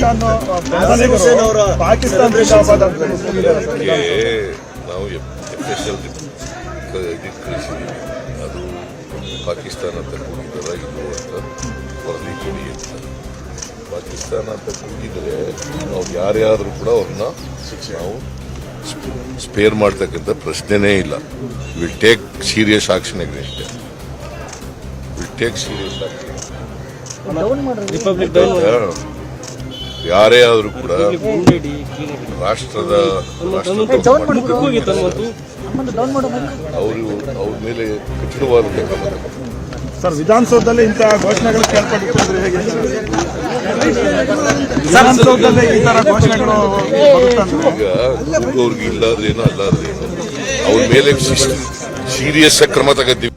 ಪಾಕಿಸ್ತಾನ. ಅದಕ್ಕೆ ನಾವು ಕಳಿಸಿದ್ದೀವಿ ಅದು ಪಾಕಿಸ್ತಾನ ಅಂತ ಕೂಗಿದಾರ ಇದು ಅಂತ ವರದಿ ಕೊಡಿ ಅಂತ. ಪಾಕಿಸ್ತಾನ ಅಂತ ಕೂಗಿದ್ರೆ ನಾವು ಯಾರ್ಯಾದರೂ ಕೂಡ ಅವ್ರನ್ನ ನಾವು ಸ್ಪೇರ್ ಮಾಡ್ತಕ್ಕಂಥ ಪ್ರಶ್ನೆನೇ ಇಲ್ಲ. ವಿಲ್ ಟೇಕ್ ಸೀರಿಯಸ್ ಆಕ್ಷನ್ ಅಷ್ಟೇ will take serious action Republic ಯಾರೇ ಆದರೂ ಕೂಡ ರಾಷ್ಟ್ರದ ಅವರು ಅವ್ರ ಮೇಲೆ ಕಠಿಣವಾದ. ಸರ್ ವಿಧಾನಸೌಧದಲ್ಲಿ ಇಂತಹ ಘೋಷಣೆಗಳು ಕೇಳ್ಪಟ್ಟಿದ್ರೆ ಹೇಗೆ? ವಿಧಾನಸೌಧದಲ್ಲಿ ಈ ತರ ಘೋಷಣೆಗಳು ಬರುತ್ತಂದ್ರೆ ಈಗ ಅವ್ರಿಗೆ ಇಲ್ಲಾದ್ರೇನು ಅಲ್ಲಾದ್ರೇನು ಅವ್ರ ಮೇಲೆ ಸೀರಿಯಸ್ ಕ್ರಮ ತಗತ್ತೀವಿ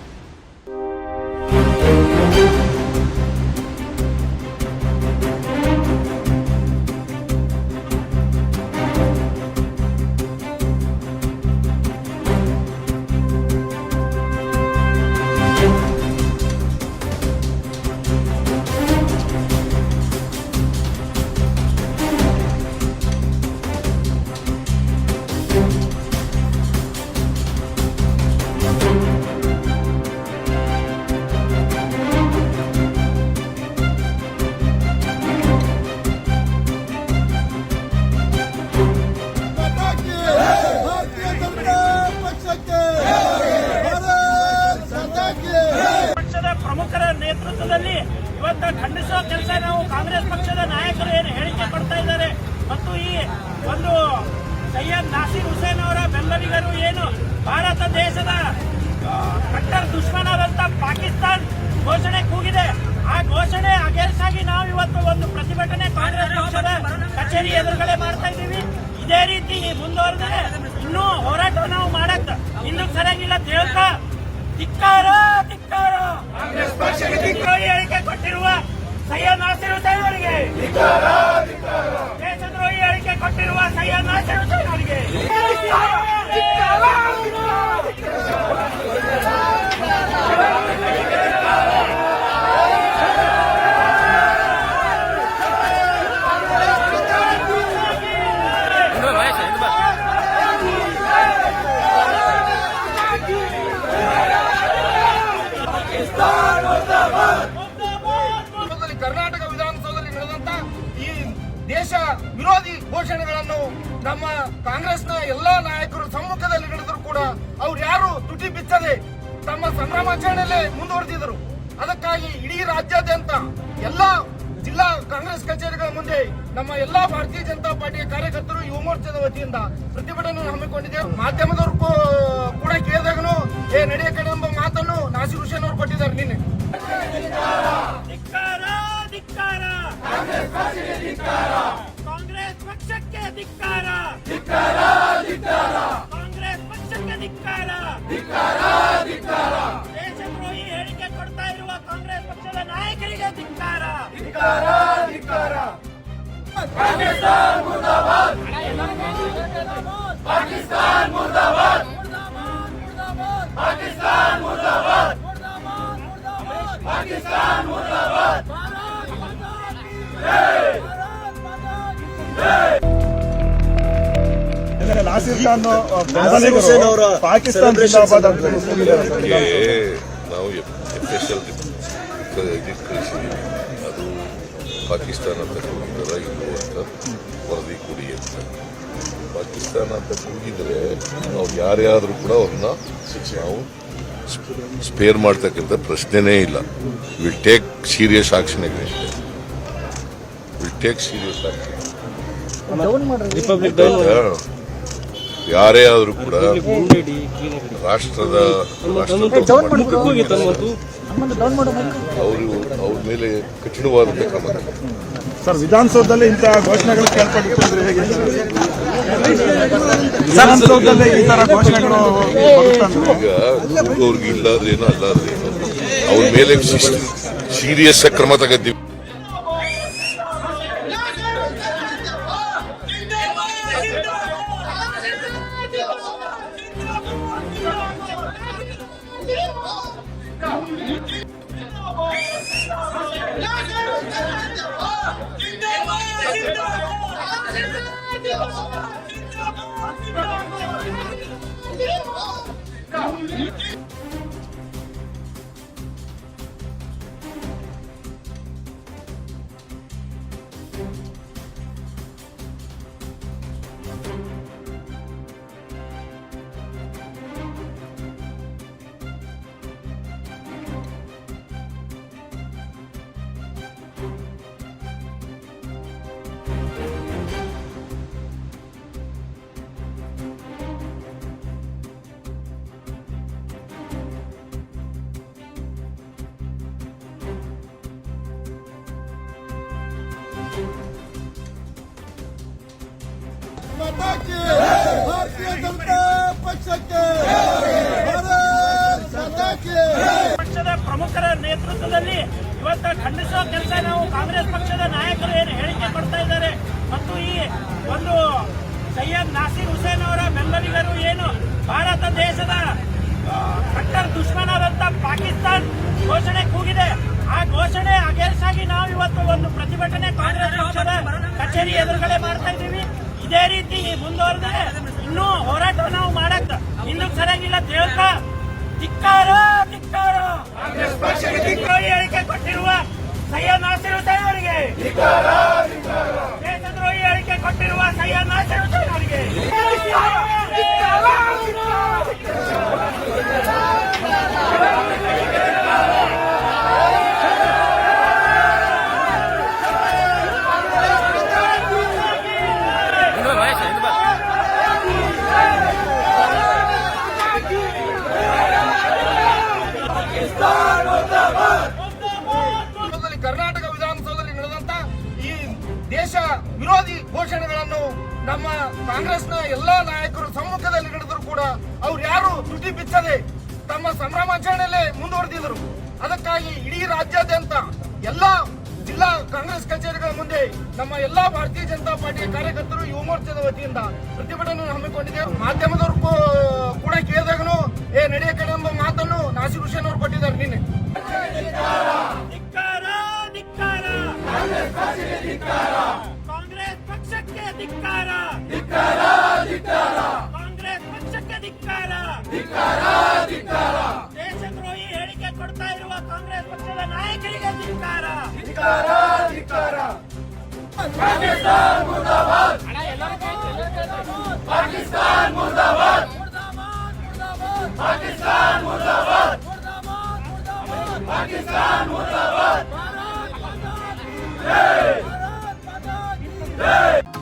ಅಗೇನ್ಸ್ಟ್ ನಾವು ಇವತ್ತು ಒಂದು ಪ್ರತಿಭಟನೆ ಕಾಂಗ್ರೆಸ್ ಪಕ್ಷದ ಕಚೇರಿ ಎದುರುಗಡೆ ಮಾಡ್ತಾ ಇದ್ದೀವಿ. ಇದೇ ರೀತಿ ಮುಂದುವರೆದರೆ ಇನ್ನೂ ಹೋರಾಟ ನಾವು ಮಾಡಕ್ ಇನ್ನೂ ಸರಿಯಾಗಿಲ್ಲ ತಿಳ್ಕ ಧಿಕ್ಕಾರ ಧಿಕ್ಕಾರ. ದ್ರೋಹಿ ಹೇಳಿಕೆ ಕೊಟ್ಟಿರುವ ಸೈಯದ್ ನಾಸಿರ್ ಹುಸೇನ್ ಅವರಿಗೆ. ದೇಶದ್ರೋಹಿ ಹೇಳಿಕೆ ಕೊಟ್ಟಿರುವ ಸೈಯದ್ ನಾಸಿರ್ ಹುಸೇನ್ ಅವರಿಗೆ. ವಿರೋಧಿ ಘೋಷಣೆಗಳನ್ನು ನಮ್ಮ ಕಾಂಗ್ರೆಸ್ನ ಎಲ್ಲಾ ನಾಯಕರು ಸಮ್ಮುಖದಲ್ಲಿ ನಡೆದ್ರು ಕೂಡ ಅವ್ರು ಯಾರು ತುಟಿ ಬಿಚ್ಚದೆ ತಮ್ಮ ಸಂಭ್ರಮಾಚರಣೆಯಲ್ಲೇ ಮುಂದುವರೆದಿದ್ದರು. ಅದಕ್ಕಾಗಿ ಇಡೀ ರಾಜ್ಯಾದ್ಯಂತ ಎಲ್ಲಾ ಜಿಲ್ಲಾ ಕಾಂಗ್ರೆಸ್ ಕಚೇರಿಗಳ ಮುಂದೆ ನಮ್ಮ ಎಲ್ಲಾ ಭಾರತೀಯ ಜನತಾ ಪಾರ್ಟಿಯ ಕಾರ್ಯಕರ್ತರು, ಯುವ ಮೋರ್ಚಾದ ವತಿಯಿಂದ ಪ್ರತಿಭಟನೆ ಹಮ್ಮಿಕೊಂಡಿದೆ. ಮಾಧ್ಯಮದವರು ಕೂಡ ಕೇಳಿದಾಗನು, ಏ, ನಡೆಯ ಕಡೆ ಎಂಬ ಮಾತನ್ನು ನಾಸಿರ್ ಹುಸೇನ್ ಅವರು ಕೊಟ್ಟಿದ್ದಾರೆ ನಿನ್ನೆ. ಕಾಂಗ್ರೆಸ್ ಪಕ್ಷಕ್ಕೆ ಧಿಕ್ಕಾರ ಕಾಂಗ್ರೆಸ್ ಪಕ್ಷಕ್ಕೆ ಧಿಕ್ಕಾರ ದೇಶದ್ರೋಹಿ ಹೇಳಿಕೆ ಕೊಡ್ತಾ ಇರುವ ಕಾಂಗ್ರೆಸ್ ಪಕ್ಷದ ನಾಯಕರಿಗೆ ಧಿಕ್ಕಾರ ಯಾಕಂದ್ರೆ ನಾಸೀರ್ ಖಾನ್ ಬೆಂಬಲಿಗರು ಪಾಕಿಸ್ತಾನ ಜಿಂದಾಬಾದ್ ನಾವು ಎಫ್ ಎಸ್ ಎಲ್ ಇದಕ್ಕೆ ಕಳಿಸಿದ್ದೀವಿ ಅದು ಪಾಕಿಸ್ತಾನ ಅಂತ ವರದಿ ಕೊಡಿ ಅಂತ. ಪಾಕಿಸ್ತಾನ ಅಂತ ಕೂಗಿದ್ರೆ ನಾವು ಯಾರ್ಯಾದರೂ ಕೂಡ ಅವ್ರನ್ನ ನಾವು ಸ್ಪೇರ್ ಮಾಡ್ತಕ್ಕಂಥ ಪ್ರಶ್ನೆನೇ ಇಲ್ಲ. Will take serious action against will take serious action Republic ಯಾರೇ ಆದರೂ ಕೂಡ ರಾಷ್ಟ್ರದ ಅವರು ಅವ್ರ ಮೇಲೆ ಕಠಿಣವಾದಂಥ ಕ್ರಮ. ಸರ್ ವಿಧಾನಸೌಧದಲ್ಲಿ ಇಂತಹ ಘೋಷಣೆಗಳು ಕೇಳ್ಪಟ್ಟಿದ್ರೆ ಹೇಗೆ ಸರ್? ವಿಧಾನಸೌಧದಲ್ಲಿ ಈ ತರ ಘೋಷಣೆಗಳು ಈಗ ಅವ್ರಿಗೆ ಇಲ್ಲಾದ್ರೇನು ಅಲ್ಲಾದ್ರೇನು ಅವ್ರ ಮೇಲೆ ಸೀರಿಯಸ್ ಕ್ರಮ ತಗತ್ತೀವಿ 힘들어 힘들어 힘들어 ಪಕ್ಷದ ಪ್ರಮುಖರ ನೇತೃತ್ವದಲ್ಲಿ ಇವತ್ತು ಖಂಡಿಸುವ ಕೆಲಸ ನಾವು ಕಾಂಗ್ರೆಸ್ ಪಕ್ಷದ ನಾಯಕರು ಏನು ಹೇಳಿಕೆ ಕೊಡ್ತಾ ಇದ್ದಾರೆ. ಮತ್ತು ಈ ಒಂದು ಸೈಯದ್ ನಾಸೀರ್ ಹುಸೇನ್ ಅವರ ಬೆಂಬಲಿಗರು ಏನು ಭಾರತ ದೇಶದ ಕಟ್ಟರ್ ದುಶ್ಮನಾದಂತ ಪಾಕಿಸ್ತಾನ್ ಘೋಷಣೆ ಕೂಗಿದೆ. ಆ ಘೋಷಣೆ ಅಗೇನ್ಸ್ಟ್ ನಾವು ಇವತ್ತು ಒಂದು ಪ್ರತಿಭಟನೆ ಕಾಂಗ್ರೆಸ್ ಪಕ್ಷದ ಕಚೇರಿ ಎದುರುಗಡೆ ಮಾಡ್ತಾ ಇದ್ದೀವಿ. ಇದೇ ರೀತಿ ಮುಂದುವರೆದರೆ ಇನ್ನೂ ಹೋರಾಟ ನಾವು ಮಾಡಕ್ ಇನ್ನೂ ಸರಿಯಾಗಿಲ್ಲ. ಹೇಳ್ತಾ ಧಿಕ್ಕಾರ ಧಿಕ್ಕಾರ. ಹೇಳಿಕೆ ಕೊಟ್ಟಿರುವ ಸೈಯದ್ ನಾಸಿರ್ ಹುಸೇನ್ ಅವರಿಗೆ. ದೇಶದ್ರೋಹಿ ಹೇಳಿಕೆ ಕೊಟ್ಟಿರುವ ಸೈಯದ್ ನಾಸಿರ್ ಹುಸೇನ್ ಅವರಿಗೆ. ವಿಧಾನಸೌಧದಲ್ಲಿ ವಿರೋಧಿ ಘೋಷಣೆಗಳನ್ನು ನಮ್ಮ ಕಾಂಗ್ರೆಸ್ನ ಎಲ್ಲಾ ನಾಯಕರು ಸಮ್ಮುಖದಲ್ಲಿ ನಡೆದರೂ ಕೂಡ ಅವ್ರು ಯಾರು ತುಟಿ ಬಿಚ್ಚದೆ ತಮ್ಮ ಸಂಭ್ರಮಾಚರಣೆಯಲ್ಲೇ ಮುಂದುವರೆದಿದ್ರು ಅದಕ್ಕಾಗಿ ಇಡೀ ರಾಜ್ಯಾದ್ಯಂತ ಎಲ್ಲಾ ಜಿಲ್ಲಾ ಕಾಂಗ್ರೆಸ್ ಕಚೇರಿಗಳ ಮುಂದೆ ನಮ್ಮ ಎಲ್ಲಾ ಭಾರತೀಯ ಜನತಾ ಪಾರ್ಟಿಯ ಕಾರ್ಯಕರ್ತರು, ಯುವ ಮೋರ್ಚಾದ ವತಿಯಿಂದ ಪ್ರತಿಭಟನೆ ಹಮ್ಮಿಕೊಂಡಿದ್ದೇವೆ ಮಾಧ್ಯಮದವರು ಕೂಡ ಕೇಳಿದಾಗನು ಏ, ನಡೆಯ ಕಡೆ ಎಂಬ ಮಾತನ್ನು ನಾಸಿರ್ ಹುಷೇನ್ ಅವರು ಕೊಟ್ಟಿದ್ದಾರೆ ನಿನ್ನೆ. ಕಾಂಗ್ರೆಸ್ ಪಕ್ಷಕ್ಕೆ ಧಿಕ್ಕಾರ ಕಾಂಗ್ರೆಸ್ ಪಕ್ಷಕ್ಕೆ ಧಿಕ್ಕಾರ ದೇಶದ್ರೋಹಿ ಹೇಳಿಕೆ ಕೊಡ್ತಾ ಇರುವ ಕಾಂಗ್ರೆಸ್ ಪಕ್ಷದ ನಾಯಕರಿಗೆ ಧಿಕ್ಕಾರ।